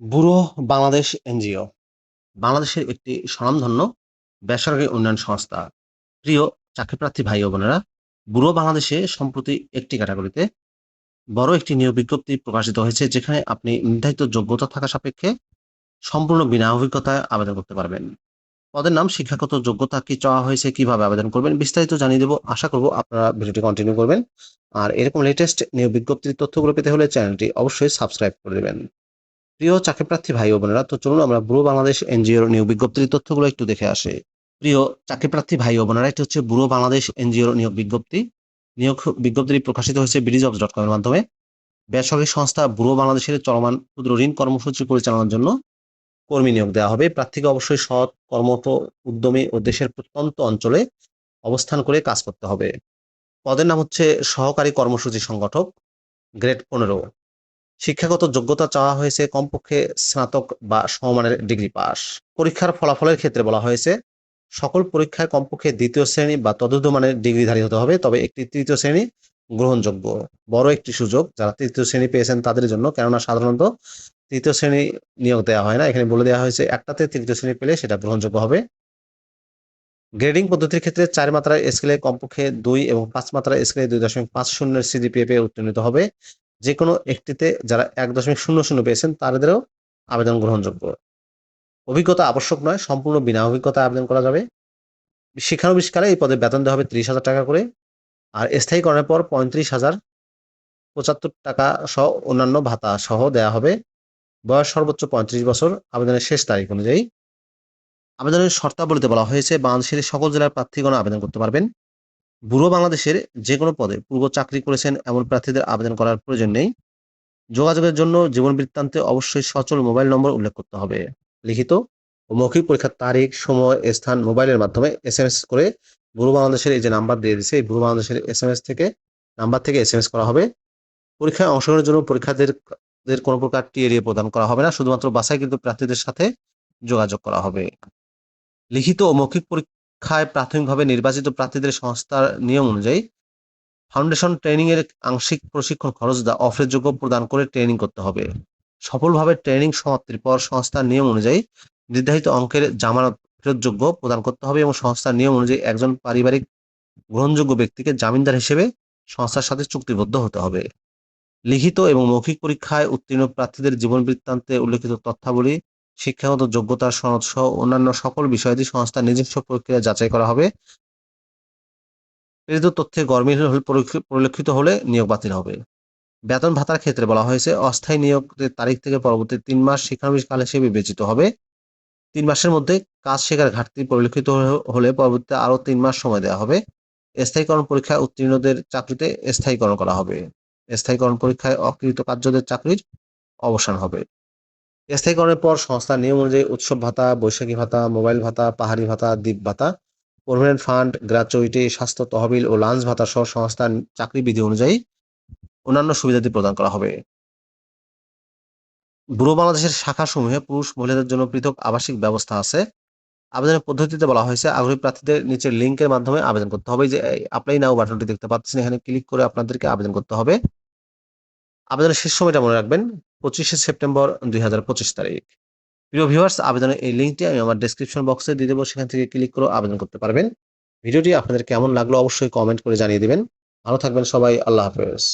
Bureau Bangladesh NGO. বাংলাদেশের একটি স্বনামধন্য বেসরকারি উন্নয়ন সংস্থা। প্রিয় চাকরিপ্রার্থী ভাই ও বোনেরা ব্যুরো বাংলাদেশে সম্প্রতি একটি ক্যাটাগরিতে বড় একটি নিয়োগ বিজ্ঞপ্তি প্রকাশিত হয়েছে, যেখানে আপনি নির্ধারিত যোগ্যতা থাকা সাপেক্ষে সম্পূর্ণ বিনা অভিজ্ঞতায় আবেদন করতে পারবেন। পদের নাম, শিক্ষাগত যোগ্যতা কি চাওয়া হয়েছে, কীভাবে আবেদন করবেন, বিস্তারিত জানিয়ে দেবো। আশা করব আপনারা ভিডিওটি কন্টিনিউ করবেন। আর এরকম লেটেস্ট নিয়োগ বিজ্ঞপ্তির তথ্যগুলো পেতে হলে চ্যানেলটি অবশ্যই সাবস্ক্রাইব করে দেবেন। প্রিয় চাকরিপ্রার্থী ভাই ও বোনেরা, তো চলুন আমরা ব্যুরো বাংলাদেশ এনজিওর নিয়োগ বিজ্ঞপ্তির তথ্যগুলো একটু দেখে আসি। প্রিয় চাকরিপ্রার্থী ভাই ও বোনেরা, এটি হচ্ছে ব্যুরো বাংলাদেশ এনজিওর নিয়োগ বিজ্ঞপ্তি। নিয়োগ বিজ্ঞপ্তিটি প্রকাশিত হয়েছে বিডিজবস ডট কমের মাধ্যমে। বেসরকারি সংস্থা ব্যুরো বাংলাদেশের চলমান ক্ষুদ্র ঋণ কর্মসূচি পরিচালনার জন্য কর্মী নিয়োগ দেওয়া হবে। প্রার্থীকে অবশ্যই সৎ কর্মঠ উদ্যমী ও দেশের প্রত্যন্ত অঞ্চলে অবস্থান করে কাজ করতে হবে। পদের নাম হচ্ছে সহকারী কর্মসূচি সংগঠক, গ্রেড পনেরো। শিক্ষাগত যোগ্যতা চাওয়া হয়েছে কমপক্ষে স্নাতক বা সমমানের ডিগ্রি পাস। পরীক্ষার ফলাফলের ক্ষেত্রে বলা হয়েছে, সকল পরীক্ষায় কমপক্ষে দ্বিতীয় শ্রেণি বা তদুর্ধ মানের ডিগ্রিধারী হতে হবে, তবে একটি তৃতীয় শ্রেণি গ্রহণযোগ্য। বড় একটি সুযোগ, যারা তৃতীয় শ্রেণি পেয়েছেন তাদের জন্য, কেননা সাধারণত তৃতীয় শ্রেণি নিয়োগ দেওয়া হয় না। এখানে বলে দেওয়া হয়েছে, একটাতে তৃতীয় শ্রেণি পেলে সেটা গ্রহণযোগ্য হবে। গ্রেডিং পদ্ধতির ক্ষেত্রে চার মাত্রার স্কেলে কমপক্ষে দুই এবং পাঁচ মাত্রার স্কেলে দুই দশমিক পাঁচ শূন্যের সিজিপিএ পেয়ে উত্তীর্ণ হবে। যে কোনো একটিতে যারা এক দশমিক শূন্য শূন্য পেয়েছেন, তাদেরও আবেদন গ্রহণযোগ্য। অভিজ্ঞতা আবশ্যক নয়, সম্পূর্ণ বিনা অভিজ্ঞতা আবেদন করা যাবে। শিক্ষানবিষ্কালে এই পদে বেতন দেওয়া হবে ত্রিশ হাজার টাকা করে, আর স্থায়ীকরণের পর পঁয়ত্রিশ হাজার পঁচাত্তর টাকা সহ অন্যান্য ভাতা সহ দেওয়া হবে। বয়স সর্বোচ্চ পঁয়ত্রিশ বছর, আবেদনের শেষ তারিখ অনুযায়ী। আবেদনের শর্তাবলীতে বলা হয়েছে, বাংলাদেশের সকল জেলার প্রার্থীগণ আবেদন করতে পারবেন। ব্যুরো বাংলাদেশের যে কোনো পদে পূর্ব চাকরি করেছেন এমন প্রার্থীদের আবেদন করার প্রয়োজন নেই। যোগাযোগের জন্য জীবন বৃত্তান্তে অবশ্যই সচল মোবাইল নম্বর উল্লেখ করতে হবে। লিখিত ও মৌখিক পরীক্ষার তারিখ, সময়, স্থান, মোবাইলের মাধ্যমে এস এম এস করে ব্যুরো বাংলাদেশের এই যে নাম্বার দিয়ে দিছে, এই ব্যুরো বাংলাদেশের এস এম এস থেকে, নাম্বার থেকে এস এম এস করা হবে। পরীক্ষায় অংশগ্রহণের জন্য পরীক্ষার্থীদের কোনো প্রকার টিএরিএ প্রদান করা হবে না, শুধুমাত্র বাসায় কিন্তু প্রার্থীদের সাথে যোগাযোগ করা হবে। লিখিত ও মৌখিক পরীক্ষায় প্রাথমিকভাবে নির্বাচিত প্রার্থীদের সংস্থার নিয়ম অনুযায়ী ফাউন্ডেশন ট্রেনিং এর আংশিক প্রশিক্ষণ খরচ অফের যোগ্য প্রদান করে ট্রেনিং করতে হবে। সফলভাবে ট্রেনিং সমাপ্তির পর সংস্থার নিয়ম অনুযায়ী নির্ধারিত অঙ্কের জামানত ফেরতযোগ্য প্রদান করতে হবে এবং সংস্থার নিয়ম অনুযায়ী একজন পারিবারিক গ্রহণযোগ্য ব্যক্তিকে জামিনদার হিসেবে সংস্থার সাথে চুক্তিবদ্ধ হতে হবে। লিখিত এবং মৌখিক পরীক্ষায় উত্তীর্ণ প্রার্থীদের জীবন বৃত্তান্তে উল্লেখিত তথ্যাবলী শিক্ষাগত যোগ্যতার সনদ সহ অন্যান্য সকল বিষয়াদি সংস্থার নিজস্ব প্রক্রিয়া যাচাই করা হবে প্রেরিত তথ্যে গরমিল পরিলক্ষিত হলে নিয়োগ বাতিল হবে। বেতন ভাতার ক্ষেত্রে বলা হয়েছে, অস্থায়ী নিয়োগের তারিখ থেকে পরবর্তী তিন মাস শিক্ষানবিশ কাল হিসেবে বিবেচিত হবে। তিন মাসের মধ্যে কাজ শেখার ঘাটতি পরিলক্ষিত হলে পরবর্তীতে আরও তিন মাস সময় দেওয়া হবে। স্থায়ীকরণ পরীক্ষায় উত্তীর্ণদের চাকরিতে স্থায়ীকরণ করা হবে। স্থায়ীকরণ পরীক্ষায় অকৃত কার্যদের চাকরির অবসান হবে। স্থায়ীকরণের পর সংস্থার নিয়ম অনুযায়ী উৎসব ভাতা, বৈশাখী ভাতা, মোবাইল ভাতা, পাহাড়ি ভাতা, দ্বীপ ভাতা, প্রভিডেন্ট ফান্ড গ্র্যাচুইটি স্বাস্থ্য তহবিল ও লাঞ্চ ভাতা সহ সংস্থার চাকরি বিধি অনুযায়ী অন্যান্য সুবিধাদি প্রদান করা হবে। ব্যুরো বাংলাদেশের শাখাসমূহে পুরুষ মহিলাদের জন্য পৃথক আবাসিক ব্যবস্থা আছে। আবেদনের পদ্ধতিতে বলা হয়েছে, আগ্রহী প্রার্থীদের নিচের লিঙ্কের মাধ্যমে আবেদন করতে হবে। যে অ্যাপ্লাই নাও বাটনটি দেখতে পাচ্ছেন, এখানে ক্লিক করে আপনাদেরকে আবেদন করতে হবে। আবেদনের শেষ সময়টা মনে রাখবেন। পঁচিশে সেপ্টেম্বর দুই হাজার পঁচিশ তারিখ। প্রিয় ভিউয়ার্স আবেদনের এই লিঙ্কটি আমি আমার ডিসক্রিপশন বক্সে দিয়ে দেবো, সেখান থেকে ক্লিক করে আবেদন করতে পারবেন। ভিডিওটি আপনাদের কেমন লাগল অবশ্যই কমেন্ট করে জানিয়ে দেবেন। ভালো থাকবেন সবাই, আল্লাহ হাফেজ।